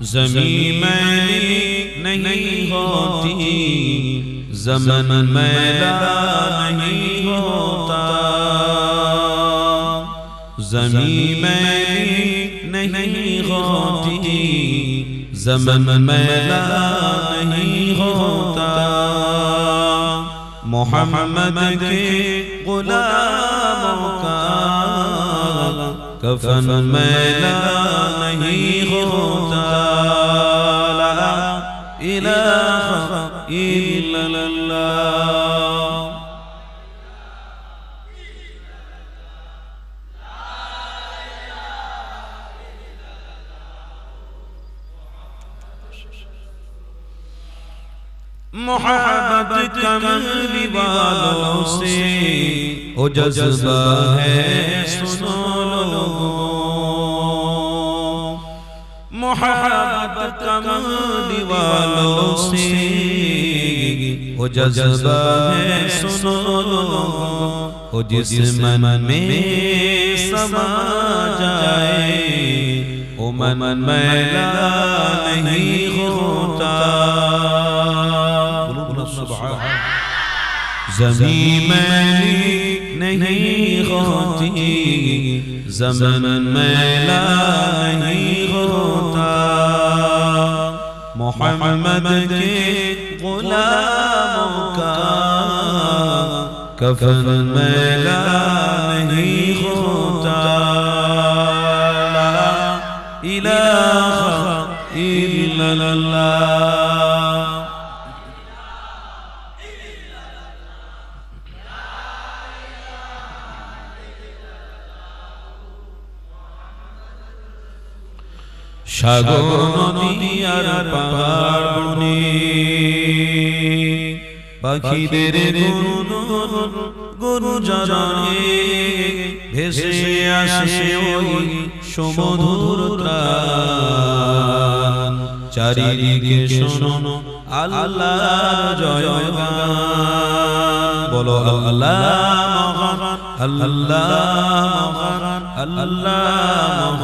زمین میں نہیں ہوتی، زمن میلا نہیں ہوتا۔ زمین میں نہیں ہوتی، زمن میلا نہیں ہوتا۔ محمد کے غلاموں کا کفن میلا نہیں ہوتا لا الہ الا اللہ محبت کمل والوں سے أو جذبہ ہے سنو۔ محبت کم دیوالوں سے وہ جذبہ ہے، سنو۔ وہ جس من میں سما جائے، وہ من میلا نہیں ہوتا۔ زمین میں نہیں ہوتی۔ زمن میلا ہوتا محمد کے غلاموں کا کفن میلا نہیں ہوتا الہ সাগর নদী আর পাহাড় বনে। পাখিদের গুন গুরু জনে ভেসে আসে ওই সমধুর চারিদিকে শোনো আল্লাহ জয় বলো আল্লাহ আল্লাহ আল্লাহ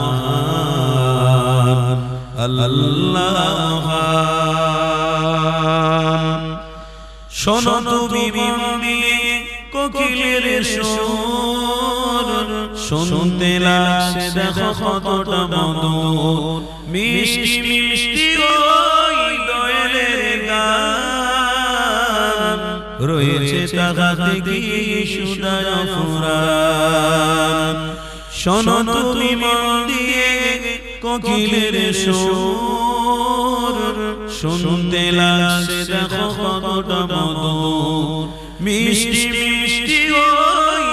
আল্লাহ শোনো তুমি মনে কোকিলের সুর। শুনতে লাগছে, দেখো কতটা মধুর। মিষ্টি মিষ্টি ওই দোয়েলের গান। রয়েছে তাহাতে কি সুদায় ফুরান তুমি কোকিলের সুর। শুনতে লাগছে দেখো মধুর। মিষ্টি মিষ্টি ওই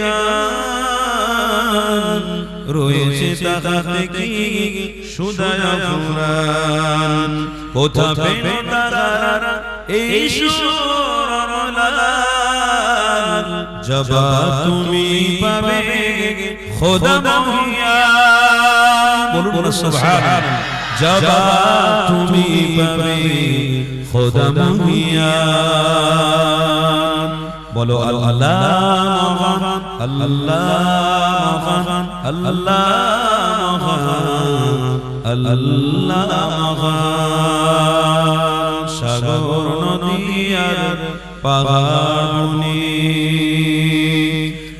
গান। রয়েছে কি কোথা তারা এই সুর জবা তুমি পাবে। খোদা মহিয়ান বলুন সুবহান জবা তুমি পাবে খোদা বলো আল্লাহ মহান আল্লাহ মহান আল্লাহ মহান আল্লাহ মহান। সাগর নদী আর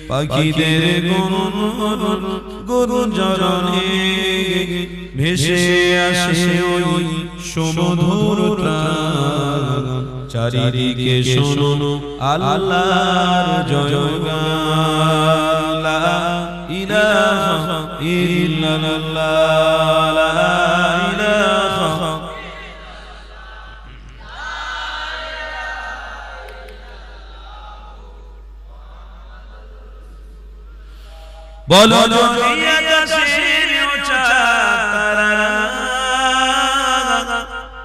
পাখিদের গুরু জরনে ভেসে আসে ওই সমধুর চারিদিকে শোনো আল্লাহর জয়গান ইলাহা ইল্লাল্লাহ বলো যদি আকাশের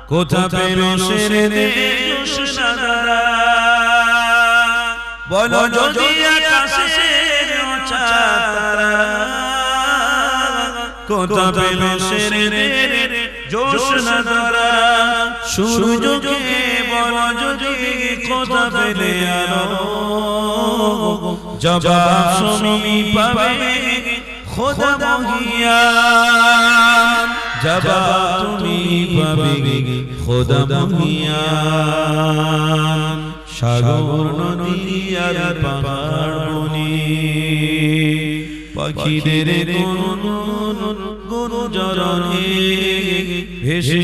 কোথা পেল সেরে দে বলো যদি আকাশের তারা? কোথা পেল সেরে দে জোশনারা সূর্যকে বলো যদি কোথা পেলে আলো? জবাব শুনি পাবে। খোদা মহিয়ান জবা তুমি পাবে খোদা মহিয়ান সাগর নদী আর পাহাড় বনে পাখিদের গুঞ্জরণে ভেসে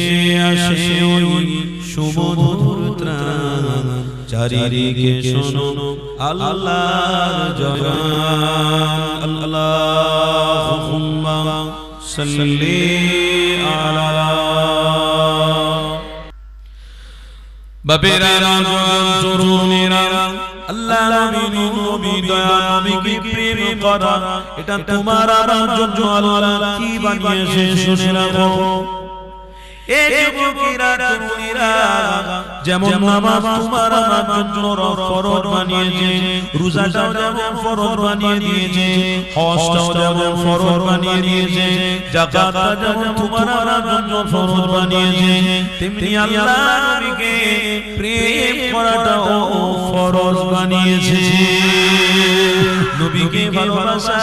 আসে ওই সুমধুর ত্রাণ চারিদিকে শোনো আল্লাহর জগান আল্লাহুম্মা সাল্লি আলা বাবেরা নজওয়ান তরুণেরা আল্লাহ নবী নবী দয়া নবীকে প্রেম করা এটা তোমার আমার জন্য আল্লাহ কি বানিয়েছে শুনে রাখো এ যুবকেরা তরুণীরা যেমন নামাজ তোমার আমার জন্য ফরজ বানিয়েছে রোজাটাও যেমন ফরজ বানিয়ে দিয়েছে হজটাও যেমন ফরজ বানিয়ে দিয়েছে যাকাতটা যেমন তোমার আমার জন্য ফরজ বানিয়েছে তেমনি আল্লাহ নবীকে প্রেম করাটাও ফরজ বানিয়েছে। নবীকে ভালোবাসা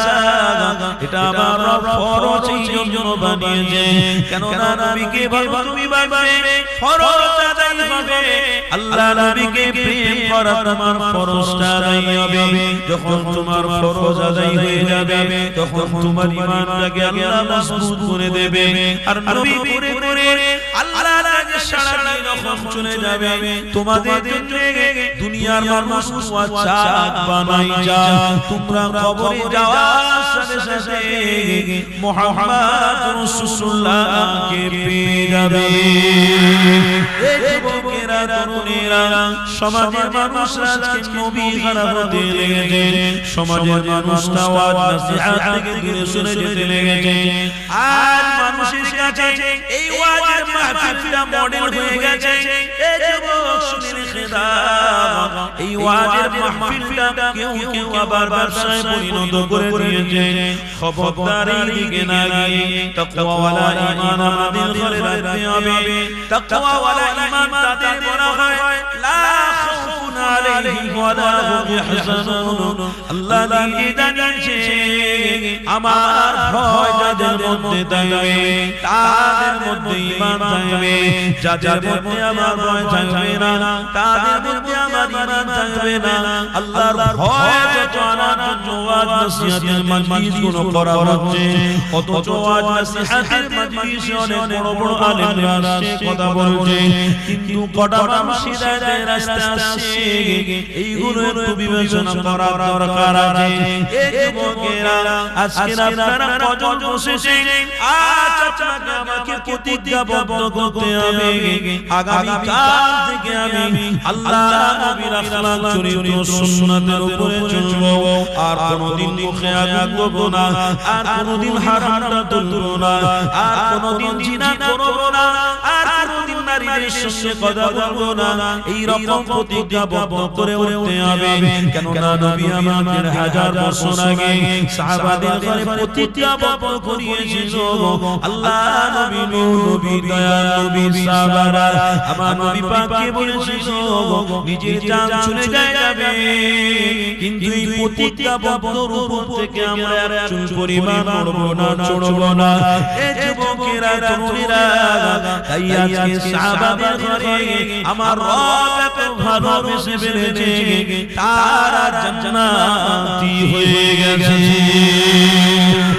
এটা আমার রব ফরজ এই জন্য বানিয়েছে। কেন না নবীকে ভালো তুমি বানাবে ফরজ আদায় হবে। আল্লাহ নবীকে প্রেম করা তোমার ফরজটা আদায় হবে। যখন তোমার ফরজ আদায় হয়ে যাবে তখন তোমার ঈমানটাকে আল্লাহ মজবুত করে দেবে। আর নবী করে করে আল্লাহ সারা দিন যখন চলে যাবে। তোমাদের জন্য দুনিয়ার মানুষ চাঁদ বানাই যা। তোমরা কবরে যাওয়ার সাথে সাথে মুহাম্মদ রাসূলুল্লাহকে পেয়ে যাবে। তরুণেরা সমাজের মানুষরা আজকে নবী খারাপ হতে লেগেছে সমাজের মানুষরা আওয়াজ নসিহত থেকে দূরে সরে যেতে লেগেছে আর মানুষের কাছে এই ওয়াজের মাহফিলটা মডেল হয়ে গেছে। এই যুবক শুনে রেখে দাও এই ওয়াজের মাহফিলটা কেউ কেউ আবার ব্যবসায় পরিণত করে দিয়েছে খবরদার এই দিকে না গিয়ে তাকওয়াওয়ালা ঈমান আমাদের ঘরে রাখতে হবে তাকওয়াওয়ালা ঈমান তাদের বলা হয় লা খাউফুন আলাইহিম ওয়ালা আল্লাহ দিয়ে জানিয়েছে আমার ভয় যাদের মধ্যে থাকবে তাদের মধ্যে ঈমান থাকবে যাদের মধ্যে আমার ভয় থাকবে না তাদের মধ্যে আমার ঈমান থাকবে না আল্লাহর ভয় যত জন্য ওয়াজ নসিহতের মজলিসগুলো করা হচ্ছে অথচ ওয়াজ নসিহতের মজলিসে অনেক বড় বড় আলেমরা কথা বলছে কিন্তু কটা মানুষ রাস্তা আসছে এইগুলো একটু বিবেচনা করা দরকার আছে। এই যুবকেরা আজকে আপনারা কজন বসেছেন আজ আপনাকে আমাকে প্রতিজ্ঞাবদ্ধ করতে হবে। আগামী কাল থেকে আমি আল্লাহ নবীর আখলাক চরিত্র সুন্নাতের উপরে চলবো। আর কোনদিন মুখে আগুন দেব না, আর কোনদিন হারামটা তুলবো না, আর কোনদিন জিনা করব না নারীদের সঙ্গে কথা বলব না। এই রকম প্রতিজ্ঞাবদ্ধ করে উঠতে হবে। কেন না নবী আমাদের হাজার বছর আগে সাহাবাদের ঘরে প্রতিজ্ঞাবদ্ধ করিয়েছিল। আল্লাহ নবী নবী দয়া নবী সাহাবারা আমার নবী পাককে বলেছিল নিজের জান চলে যাবে। কিন্তু এই প্রতিজ্ঞাবদ্ধর উপর থেকে আমরা চুল পরিমাণ নড়বো না চড়বো না। এ যুবকেরা তরুণীরা তাই আজকে সাহাবাদের ঘরে আমার রব এত ভালোবেসে ফেলেছে তারা জান্নাতি হয়ে গেছে।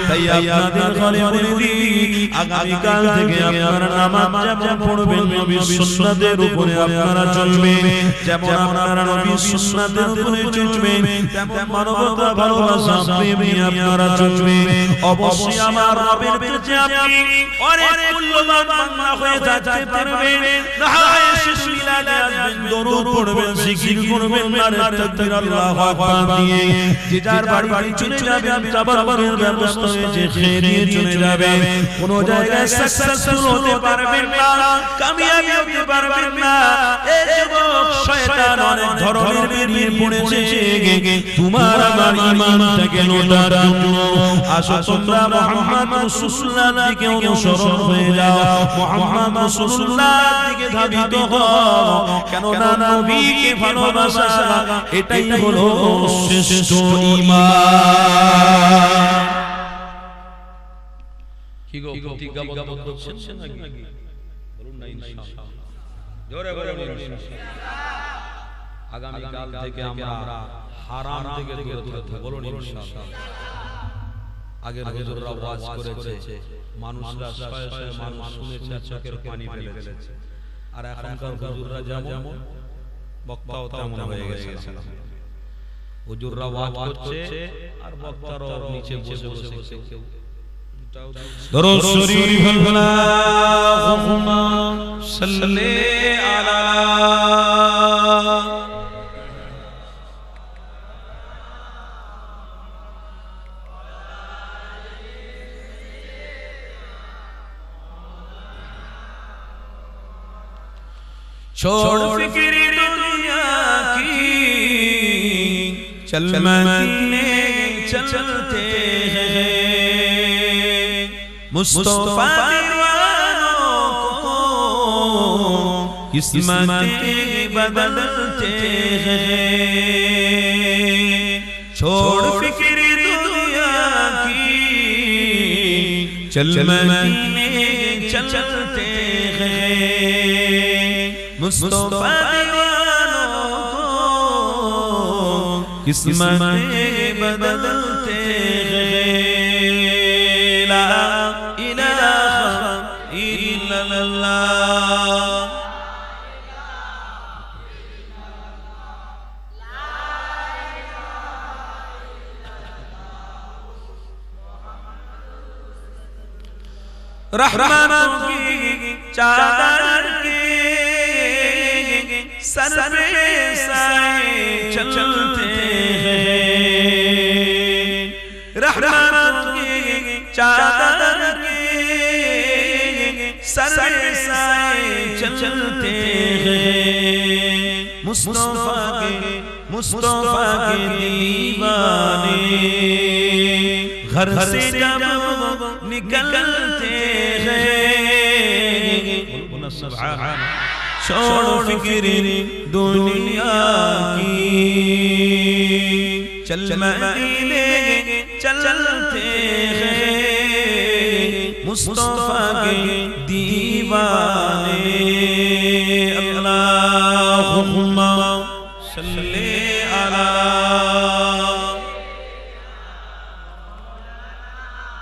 তাই আপনাদের ঘরে বলে দিই আগামীকাল থেকে আপনারা নামাজ যেমন পড়বেন নবী সুন্নাতের উপরে আপনারা চলবেন। যেমন আপনারা নবী সুন্নাতের উপরে চলবেন তেমন মানবতা ভালোবাসা প্রেম আপনারা চলবেন। অবশ্যই আমার রবের কাছে আপনি অনেক মূল্যবান বান্দা হয়ে যেতে পারবেন না হয় শেষ মিলাদে আসবেন দরুদ পড়বেন জিকির করবেন নারে তাকবীর আল্লাহু আকবার দিয়ে যে যার বাড়ি বাড়ি চলে যাবেন যাবার বারের ব্যবস্থা হয়েছে খেয়ে চলে যাবেন কোন জায়গায় সাকসেসফুল হতে পারবেন না কামিয়াবি হতে পারবেন না। এই যুবক শয়তান অনেক ধরনের বেরিয়ে পড়েছে। তোমার আমার ঈমানটাকে লোটার জন্য আসো তোমরা মুহাম্মদ রাসূলুল্লাহ দিকে অনুসরণ হয়ে যাও মুহাম্মদ রাসূলুল্লাহ দিকে ধাবিত হও। কেন নবীকে ভালোবাসা এটাই হলো শ্রেষ্ঠ ঈমান। কি গো প্রতিজ্ঞাবদ্ধ করছেন নাকি? বলুন না ইনশাআল্লাহ। জোরে বলুন ইনশাআল্লাহ। আগামী থেকে আমরা হারাম থেকে দূরে থাকব। বলুন ইনশাআল্লাহ। আগের হুজুররা ওয়াজ করেছে মানুষরা শয়ে শয়ে মানুষ শুনেছে আর চোখের পানি ফেলেছে আর এখনকার হুজুররা যেমন বক্তাও তেমন হয়ে গেছে হুজুররা ওয়াজ করছে আর বক্তারাও নিচে বসে বসে কেউ درود شريف اللهم صل على چھوڑ فکر دنیا کی چل مدینے چلتے ہیں۔ مصطفیٰ دیوانوں کو قسمتیں بدلتے ہیں۔ چھوڑ فکر دنیا کی چل مدینے چلتے ہیں۔ مصطفیٰ دیوانوں کو قسمتیں بدلتے الہ إلا اللہ رحمت کی چادر سر پہ سائے چلتے ہیں۔ رحمت کی چادر کے سر پہ سائے چلتے ہیں۔ مصطفیٰ کے دیوانے گھر سے جب نکلتے ہیں۔ بولا سبحان چھوڑ فکر دنیا کی۔ چل مدینے چلتے ہیں۔ مصطفیٰ کے دیوانے۔